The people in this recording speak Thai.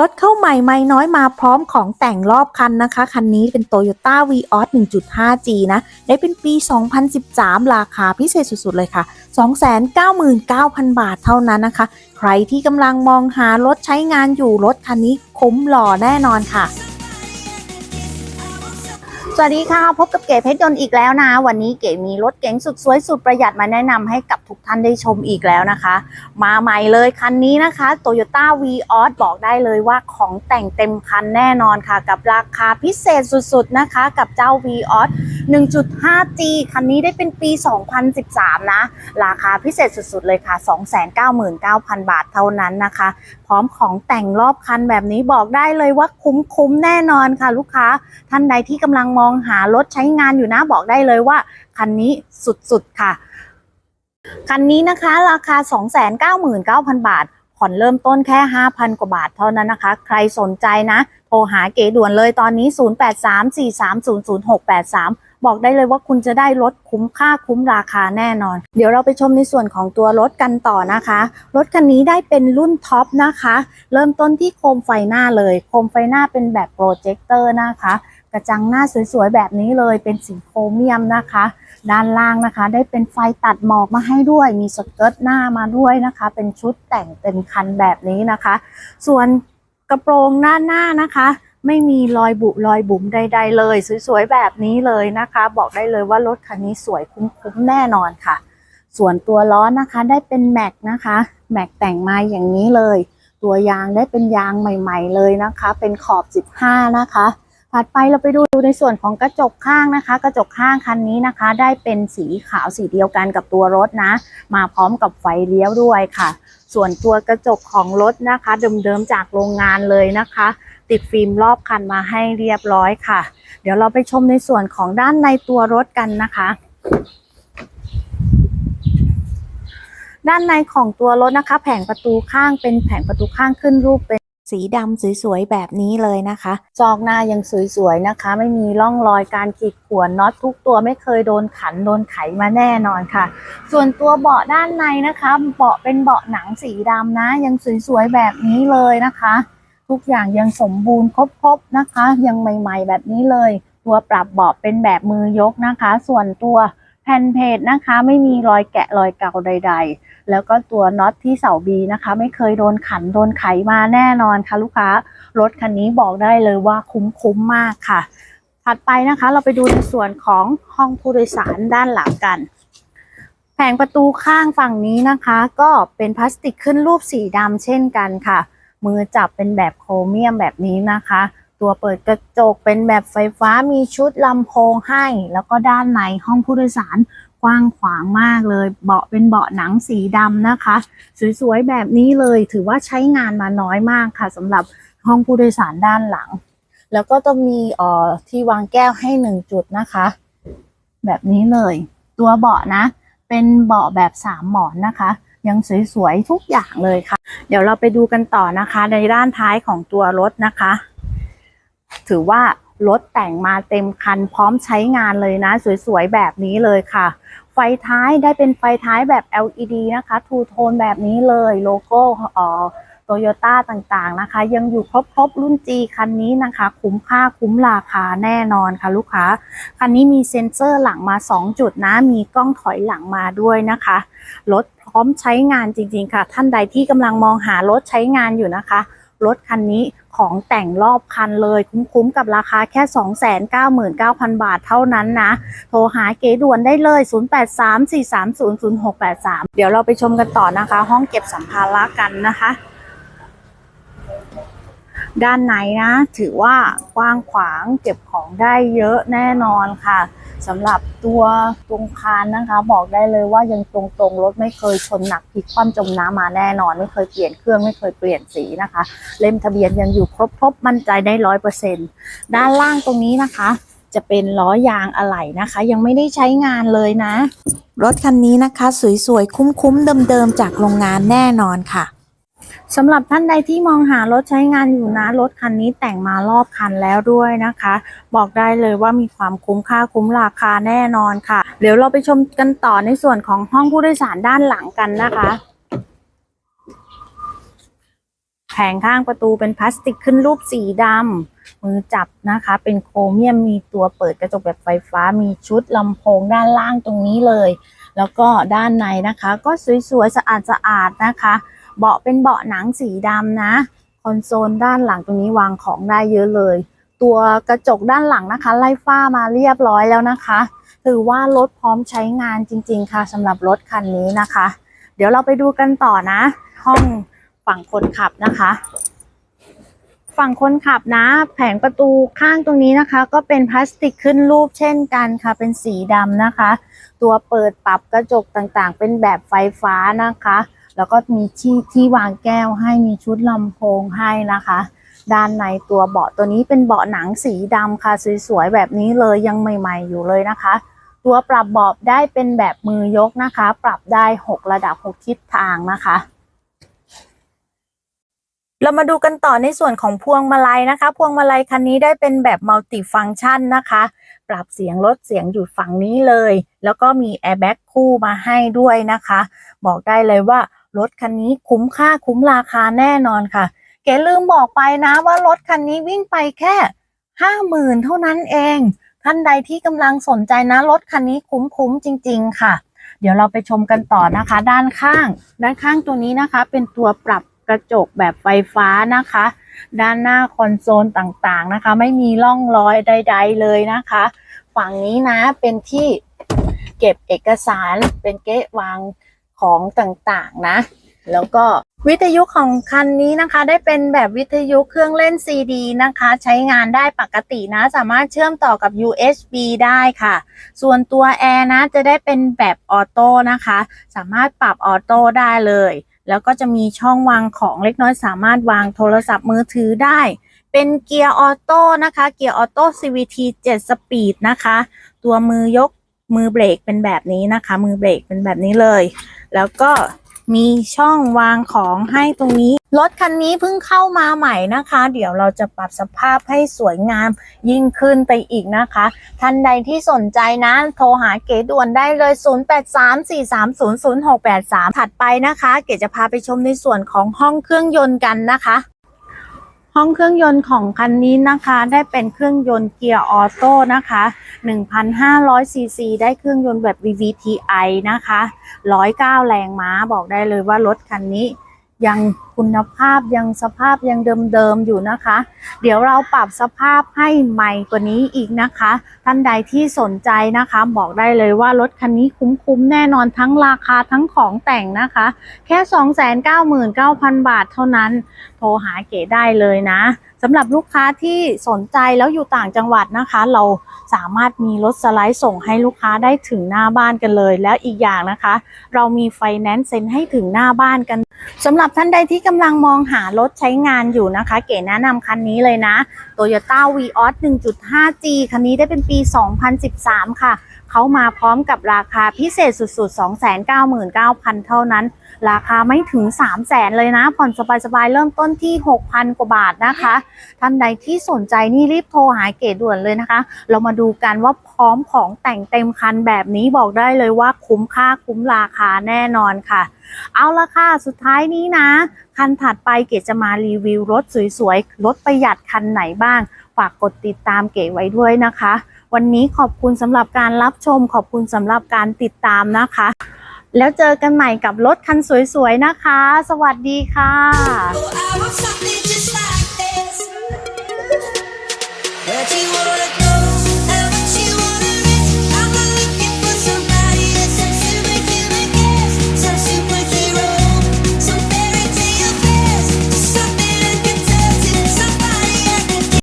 รถเข้าใหม่ไม่น้อยมาพร้อมของแต่งรอบคันนะคะ คันนี้เป็น Toyota v ีออส 1.5G นะ ได้เป็นปี 2013 ราคาพิเศษสุด ๆ เลยค่ะ 299,000 บาทเท่านั้นนะคะ ใครที่กำลังมองหารถใช้งานอยู่รถคันนี้คุ้มหล่อแน่นอนค่ะ วัสดีค่ะ พบกับเก๋เพชรยนต์อีกแล้วนะ วันนี้เก๋มีรถเก๋งสุดสวยสุดประหยัดมาแนะนำให้กับทุกท่านได้ชมอีกแล้วนะคะ มาใหม่เลยคันนี้นะคะ Toyota v อ o s บอกได้เลยว่าของแต่งเต็มคันแน่นอนค่ะ กับราคาพิเศษสุดๆนะคะ กับเจ้า v อ o s 1.5G คันนี้ได้เป็นปี 2013 นะ ราคาพิเศษสุดๆเลยค่ะ 299,000 บาทเท่านั้นนะคะ พร้อมของแต่งรอบคันแบบนี้บอกได้เลยว่าคุ้มๆแน่นอนค่ะลูกค้า ท่านใดที่กำลังมองหารถใช้งานอยู่นะบอกได้เลยว่า คันนี้สุดๆค่ะ คันนี้นะคะราคา 299,000 บาทผ่อนเริ่มต้นแค่ 5,000 กว่าบาทเท่านั้นนะคะ ใครสนใจนะ โทรหาเก๋ด่วนเลยตอนนี้ 0834300683 บอกได้เลยว่าคุณจะได้รถคุ้มค่าคุ้มราคาแน่นอน เดี๋ยวเราไปชมในส่วนของตัวรถกันต่อนะคะ รถคันนี้ได้เป็นรุ่นท็อปนะคะ เริ่มต้นที่โคมไฟหน้าเลย โคมไฟหน้าเป็นแบบโปรเจคเตอร์นะคะ กระจังหน้าสวยๆแบบนี้เลยเป็นสีโครเมียมนะคะ ด้านล่างนะคะ ได้เป็นไฟตัดหมอกมาให้ด้วย มีสเกิร์ตหน้ามาด้วยนะคะ เป็นชุดแต่งเต็มคันแบบนี้นะคะ ส่วนกระโปรงหน้าหน้านะคะ ไม่มีรอยบุรอยบุ๋มใด ๆ เลย สวยๆแบบนี้เลยนะคะ บอกได้เลยว่ารถคันนี้สวยคุ้มๆแน่นอนค่ะ ส่วนตัวล้อนะคะได้เป็นแม็กนะคะแม็กแต่งมาอย่างนี้เลย ตัวยางได้เป็นยางใหม่ ๆ เลยนะคะ เป็นขอบ 15 นะคะถัดไปเราไปดูในส่วนของกระจกข้างนะคะ กระจกข้างคันนี้นะคะ ได้เป็นสีขาวสีเดียวกันกับตัวรถนะ มาพร้อมกับไฟเลี้ยวด้วยค่ะ ส่วนตัวกระจกของรถนะคะ เดิมๆจากโรงงานเลยนะคะ ติดฟิล์มรอบคันมาให้เรียบร้อยค่ะ เดี๋ยวเราไปชมในส่วนของด้านในตัวรถกันนะคะ ด้านในของตัวรถนะคะ แผงประตูข้างเป็นแผงประตูข้างขึ้นรูปเป็นสีดำสวยๆ แบบนี้เลยนะคะ จอกหน้ายังสวยๆ นะคะ ไม่มีร่องรอยการขีดข่วนน็อตทุกตัวไม่เคยโดนขันโดนไขมาแน่นอนค่ะ ส่วนตัวเบาะด้านในนะคะ เบาะเป็นเบาะหนังสีดำนะ ยังสวยๆ แบบนี้เลยนะคะ ทุกอย่างยังสมบูรณ์ครบๆนะคะ ยังใหม่ ๆ แบบนี้เลย ตัวปรับเบาะเป็นแบบมือยกนะคะ ส่วนตัวแผ่นเพจนะคะ ไม่มีรอยแกะรอยเก่าใด ๆ แล้วก็ตัวน็อตที่เสาบีนะคะ ไม่เคยโดนขันโดนไขมาแน่นอนค่ะลูกค้ารถคันนี้บอกได้เลยว่าคุ้มๆมากค่ะ ถัดไปนะคะเราไปดูในส่วนของห้องผู้โดยสารด้านหลังกันแผงประตูข้างฝั่งนี้นะคะ ก็เป็นพลาสติกขึ้นรูปสีดำเช่นกันค่ะ มือจับเป็นแบบโครเมียมแบบนี้นะคะ ตัวเปิดกระจกเป็นแบบไฟฟ้ามีชุดลำโพงให้ แล้วก็ด้านในห้องผู้โดยสารกว้างขวางมากเลย เบาะเป็นเบาะหนังสีดำนะคะ สวยๆแบบนี้เลยถือว่าใช้งานมาน้อยมากค่ะสำหรับห้องผู้โดยสารด้านหลัง แล้วก็ต้องมีอ่อที่วางแก้วให้หนึ่งจุดนะคะ แบบนี้เลย ตัวเบาะนะ เป็นเบาะแบบสามหมอนนะคะ ยังสวยๆทุกอย่างเลยค่ะ เดี๋ยวเราไปดูกันต่อนะคะ ในด้านท้ายของตัวรถนะคะ ถือว่ารถแต่งมาเต็มคันพร้อมใช้งานเลยนะ สวยๆแบบนี้เลยค่ะ ไฟท้ายได้เป็นไฟท้ายแบบ LED นะคะทูโทนแบบนี้เลยโลโก้อ๋อ โตโยต้าต่างๆนะคะ ยังอยู่ครบๆรุ่น G คันนี้นะคะ คุ้มค่าคุ้มราคาแน่นอนค่ะลูกค้า คันนี้มีเซ็นเซอร์หลังมา 2 จุดนะ มีกล้องถอยหลังมาด้วยนะคะ รถพร้อมใช้งานจริงๆค่ะ ท่านใดที่กำลังมองหารถใช้งานอยู่นะคะ รถคันนี้ของแต่งรอบคันเลยคุ้มๆกับราคาแค่ 299,000 บาทเท่านั้นนะ โทรหาเก๋ด่วนได้เลย 0834300683 เดี๋ยวเราไปชมกันต่อนะคะ ห้องเก็บสัมภาระกันนะคะ ด้านในนะ ถือว่ากว้างขวางเก็บของได้เยอะแน่นอนค่ะสำหรับตัวตรงคานนะคะ บอกได้เลยว่ายังตรงๆรถไม่เคยชนหนักพลิกคว่ำจมน้ำมาแน่นอน ไม่เคยเปลี่ยนเครื่องไม่เคยเปลี่ยนสีนะคะ เล่มทะเบียนยังอยู่ครบๆมั่นใจได้ร้อยเปอร์เซ็นด้านล่างตรงนี้นะคะ จะเป็นล้อยางอะไหล่นะคะ ยังไม่ได้ใช้งานเลยนะ รถคันนี้นะคะ สวยๆคุ้มๆเดิมๆจากโรงงานแน่นอนค่ะ สำหรับท่านใดที่มองหารถใช้งานอยู่นะ รถคันนี้แต่งมารอบคันแล้วด้วยนะคะ บอกได้เลยว่ามีความคุ้มค่าคุ้มราคาแน่นอนค่ะ เดี๋ยวเราไปชมกันต่อในส่วนของห้องผู้โดยสารด้านหลังกันนะคะแผงข้างประตูเป็นพลาสติกขึ้นรูปสีดำมือจับนะคะ เป็นโครเมียมมีตัวเปิดกระจกแบบไฟฟ้า มีชุดลำโพงด้านล่างตรงนี้เลย แล้วก็ด้านในนะคะ ก็สวยๆสะอาดๆนะคะ เบาะเป็นเบาะหนังสีดำนะ คอนโซลด้านหลังตรงนี้วางของได้เยอะเลย ตัวกระจกด้านหลังนะคะ ไล่ฝ้ามาเรียบร้อยแล้วนะคะ ถือว่ารถพร้อมใช้งานจริง ๆ ค่ะสำหรับรถคันนี้นะคะ เดี๋ยวเราไปดูกันต่อนะ ห้องฝั่งคนขับนะคะ ฝั่งคนขับนะ แผงประตูข้างตรงนี้นะคะ ก็เป็นพลาสติกขึ้นรูปเช่นกันค่ะ เป็นสีดำนะคะ ตัวเปิดปรับกระจกต่างๆ เป็นแบบไฟฟ้านะคะ แล้วก็มีที่ที่วางแก้วให้มีชุดลำโพงให้นะคะ ด้านในตัวเบาะตัวนี้เป็นเบาะหนังสีดำค่ะสวยๆแบบนี้เลยยังใหม่ ๆ อยู่เลยนะคะ ตัวปรับเบาะได้เป็นแบบมือยกนะคะ ปรับได้ 6 ระดับ 6 ทิศทางนะคะเรามาดูกันต่อในส่วนของพวงมาลัยนะคะ พวงมาลัยคันนี้ได้เป็นแบบมัลติฟัง c t ชันนะคะ ปรับเสียงลดเสียงอยู่ฝั่งนี้เลย แล้วก็มีแอร์แบ็กคู่มาให้ด้วยนะคะ บอกได้เลยว่า รถคันนี้คุ้มค่าคุ้มราคาแน่นอนค่ะ เก๋ลืมบอกไปนะว่ารถคันนี้วิ่งไปแค่ห้าหมื่นเท่านั้นเอง ท่านใดที่กำลังสนใจนะรถคันนี้คุ้มๆจริง ๆ ค่ะ เดี๋ยวเราไปชมกันต่อนะคะ ด้านข้าง ด้านข้างตัวนี้นะคะ เป็นตัวปรับกระจกแบบไฟฟ้านะคะ ด้านหน้าคอนโซลต่างๆนะคะ ไม่มีร่องรอยใด ๆ เลยนะคะ ฝั่งนี้นะเป็นที่เก็บเอกสารเป็นเก๊ะวาง ของต่างๆนะ แล้วก็วิทยุของคันนี้นะคะได้เป็นแบบวิทยุเครื่องเล่นซีดีนะคะ ใช้งานได้ปกตินะ สามารถเชื่อมต่อกับ USB ได้ค่ะ ส่วนตัวแอร์นะจะได้เป็นแบบออโต้นะคะ สามารถปรับออโต้ได้เลย แล้วก็จะมีช่องวางของเล็กน้อยสามารถวางโทรศัพท์มือถือได้ เป็นเกียร์ออโต้นะคะ เกียร์ออโต้ CVT 7 สปีดนะคะ ตัวมือยกมือเบรกเป็นแบบนี้นะคะ มือเบรกเป็นแบบนี้เลย แล้วก็มีช่องวางของให้ตรงนี้ รถคันนี้เพิ่งเข้ามาใหม่นะคะ เดี๋ยวเราจะปรับสภาพให้สวยงามยิ่งขึ้นไปอีกนะคะ ท่านใดที่สนใจนะ โทรหาเก๋ด่วนได้เลย 0834300683 ถัดไปนะคะ เก๋จะพาไปชมในส่วนของห้องเครื่องยนต์กันนะคะ ห้องเครื่องยนต์ของคันนี้นะคะ ได้เป็นเครื่องยนต์เกียร์ออโต้นะคะ1,500ซีซีได้เครื่องยนต์แบบ VVTi นะคะ 109 แรงม้าบอกได้เลยว่ารถคันนี้ยัง คุณภาพยังสภาพยังเดิมๆอยู่นะคะ เดี๋ยวเราปรับสภาพให้ใหม่กว่านี้อีกนะคะ ท่านใดที่สนใจนะคะ บอกได้เลยว่ารถคันนี้คุ้มๆแน่นอนทั้งราคาทั้งของแต่งนะคะ แค่ 299,000 บาทเท่านั้น โทรหาเก๋ได้เลยนะสำหรับลูกค้าที่สนใจแล้วอยู่ต่างจังหวัดนะคะ เราสามารถมีรถสไลด์ส่งให้ลูกค้าได้ถึงหน้าบ้านกันเลย แล้วอีกอย่างนะคะ เรามีไฟแนนซ์เซ็นให้ถึงหน้าบ้านกันสำหรับท่านใดที่กำลังมองหารถใช้งานอยู่นะคะ เก๋แนะนำคันนี้เลยนะ Toyota Vios 1.5G คันนี้ได้เป็นปี 2013 ค่ะ เขามาพร้อมกับราคาพิเศษสุด ๆ 299,000 เท่านั้น ราคาไม่ถึง 3 0 0แสนเลยนะ ผ่อนสบายๆ เริ่มต้นที่ 6,000 กว่าบาทนะคะ ท่านใดที่สนใจนี่รีบโทรหาเก๋ด่วนเลยนะคะ เรามาดูกันว่าพร้อมของแต่งเต็มคันแบบนี้บอกได้เลยว่าคุ้มค่าคุ้มราคาแน่นอนค่ะ เอาละค่ะ สุดท้ายนี้นะ คันถัดไปเก๋จะมารีวิวรถสวยๆ รถประหยัดคันไหนบ้าง ฝากกดติดตามเก๋ไว้ด้วยนะคะ วันนี้ขอบคุณสำหรับการรับชม ขอบคุณสำหรับการติดตามนะคะ แล้วเจอกันใหม่กับรถคันสวยๆนะคะ สวัสดีค่ะ